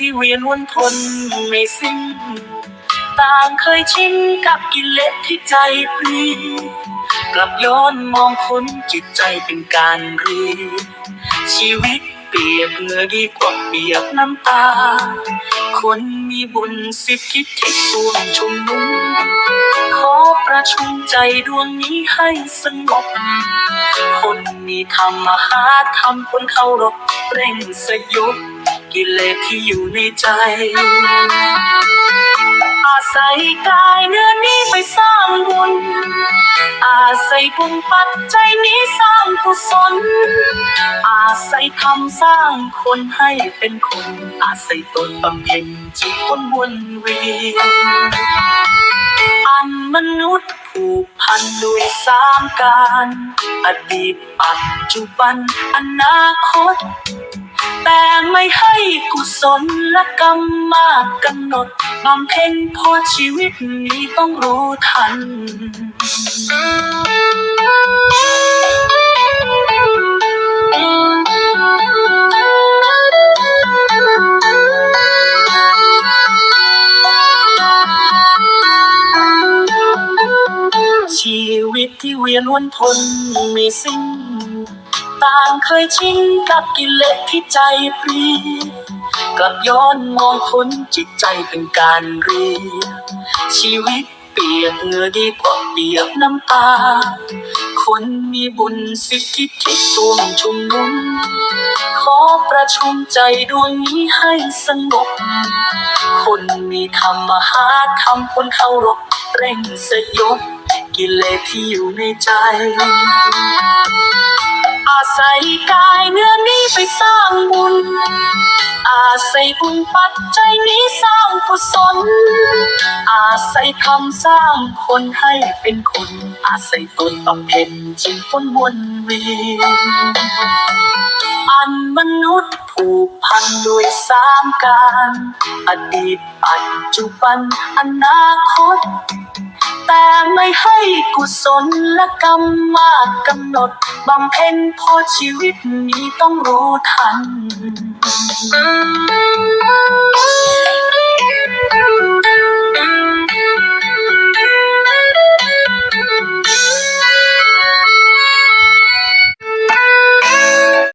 ที่เวียนวนทนไม่สิ้น ต่างเคยชินกับกิเลสที่ใจปรีกลับย้อนมองคนจิตใจเป็นการรีชีวิตเปียบเหงือดีกว่าเปียกน้ำตา คนมีบุญสิทธิที่ส่วนชุมนุมขอประชุมใจดวงนี้ให้สงบ คนมีธรรมหาธรรมคนเคารพเร่งสยบ กิเลสที่อยู่ในใจ อาศัยกายเนื้อนี้ไปสร้างบุญ อาศัยบุญปัจจัยนี้สร้างกุศล อาศัยธรรมสร้างคนให้เป็นคน อาศัยตนบำเพ็ญจิตคนวนเวียนอันมนุษย์ผูกพันด้วยสามการ อดีตปัจจุบันอนาคต แต่ไม่ให้กุศลและกรรมมากกำหนดบำเพ็ญพอชีวิตนี้ต้องรู้ทัน ชีวิตที่เวียนวนทนไม่สิ้น ต่างเคยชินกับกิเลสที่ใจปรีกลับย้อนมองคนจิตใจเป็นการเรียนชีวิตเปียกเหงื่อดีกว่าเปียกน้ำตา คนมีบุญสิทธิที่ส่วมชุมนุมขอประชุมใจดวงนี้ให้สงบ คนมีธรรมหาธรรมคนเคารพเร่งสยบกิเลสที่อยู่ในใจ อาศัยกายเนื้อนี้ไปสร้างบุญ อาศัยบุญปัจจัยนี้สร้างกุศล อาศัยธรรมสร้างคนให้เป็นคน อาศัยตนบำเพ็ญจิตคนวนเวียนอันมนุษย์ผูกพันด้วยสามการ อดีตปัจจุบันอนาคต ให้กุศลและกรรมมากกำหนดบำเพ็ญพอชีวิตนี้ต้องรู้ทัน